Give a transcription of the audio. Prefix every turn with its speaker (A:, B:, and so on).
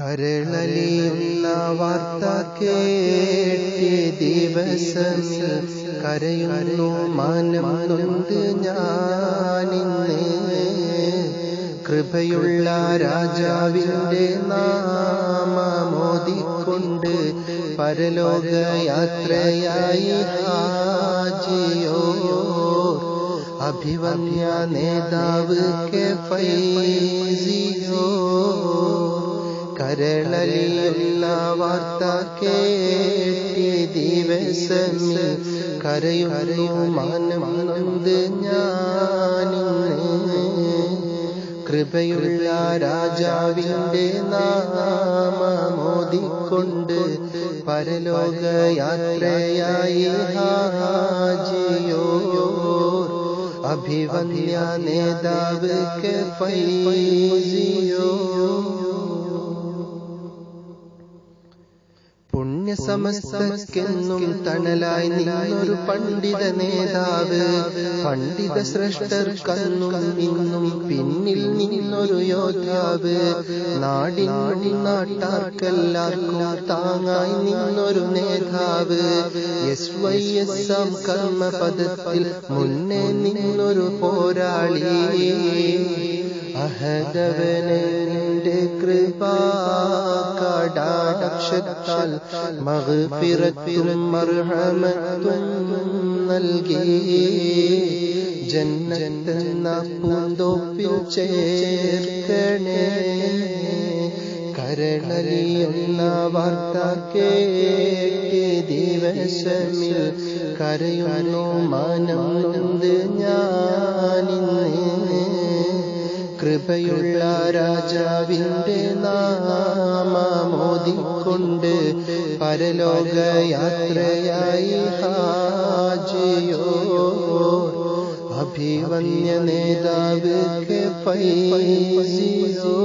A: കരളലിയുന്ന വാർത്ത കേട്ടി ദിവസമിൽ കരയുന്നു മാനമാനുണ്ട് ഞാനിന്ന് കൃപയുള്ള രാജാവിന്റെ നാമമോദിക്കൊണ്ട് പരലോക യാത്രയായി ഹാജിയോ. അഭിവന്യ നേതാവ് കെ ഫൈസിയോ. കരളലിയുള്ള വാർത്ത കേട്ടി ദിവസമിൽ കരയുന്നു മാനം നൊന്ത് ഞാനിന്ന്. കൃപയുള്ള രാജാവിന്റെ നാമമോദിക്കൊണ്ട് പരലോകയാത്രയായി ഹാജിയോ അഭിവന്യ നേതാവ് കെ ഫൈസിയോ പുണ്യസമസ്തക്കെന്നും തണലായി നിന്നൊരു പണ്ഡിത നേതാവ്. പണ്ഡിത ശ്രേഷ്ഠർക്കന്നും ഇന്നും പിന്നിൽ നിന്നൊരു യോദ്ധാവ്. നാടിനാടി നാട്ടാർക്കെല്ലാവർക്കും താങ്ങായി നിന്നൊരു നേതാവ്. എസ് വൈ എസ് എം കർമ്മ പദത്തിൽ മുന്നേ നിന്നൊരു പോരാളി. അഹദവനെ കൃപാ കടാക്ഷത്താൽ മഹഫിറത്തും മർഹമത്തും നൽകി. ദിവസമിൽ കരയുന്നു മനം ഞാൻ. കൃപയുള്ള രാജാവിന്റെ നാമമോദിക്കൊണ്ട് പരലോക യാത്രയായി ഹാജിയോ അഭിവന്യ നേതാവ് കെ ഫൈസിയോ